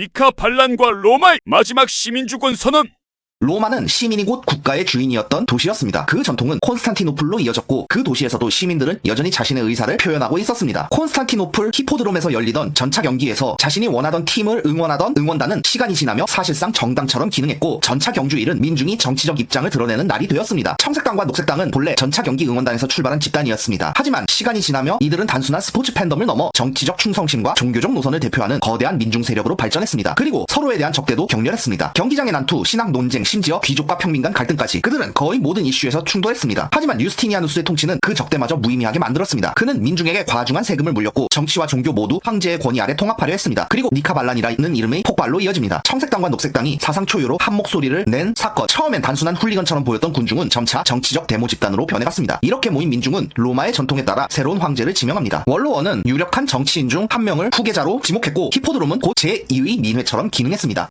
니카 반란과 로마의 마지막 시민주권 선언. 로마는 시민이 곧 국가의 주인이었던 도시였습니다. 그 전통은 콘스탄티노플로 이어졌고 그 도시에서도 시민들은 여전히 자신의 의사를 표현하고 있었습니다. 콘스탄티노플 히포드롬에서 열리던 전차 경기에서 자신이 원하던 팀을 응원하던 응원단은 시간이 지나며 사실상 정당처럼 기능했고 전차 경주일은 민중이 정치적 입장을 드러내는 날이 되었습니다. 청색당과 녹색당은 본래 전차 경기 응원단에서 출발한 집단이었습니다. 하지만 시간이 지나며 이들은 단순한 스포츠 팬덤을 넘어 정치적 충성심과 종교적 노선을 대표하는 거대한 민중 세력으로 발전했습니다. 그리고 서로에 대한 적대도 격렬했습니다. 경기장의 난투, 신학 논쟁, 심지어 귀족과 평민 간 갈등까지 그들은 거의 모든 이슈에서 충돌했습니다. 하지만 유스티니아누스의 통치는 그 적대마저 무의미하게 만들었습니다. 그는 민중에게 과중한 세금을 물렸고 정치와 종교 모두 황제의 권위 아래 통합하려 했습니다. 그리고 니카발란이라는 이름의 폭발로 이어집니다. 청색당과 녹색당이 사상 초유로 한 목소리를 낸 사건. 처음엔 단순한 훌리건처럼 보였던 군중은 점차 정치적 데모 집단으로 변해갔습니다. 이렇게 모인 민중은 로마의 전통에 따라 새로운 황제를 지명합니다. 원로원은 유력한 정치인 중 한 명을 후계자로 지목했고 히포드롬은 곧 제2의 민회처럼 기능했습니다.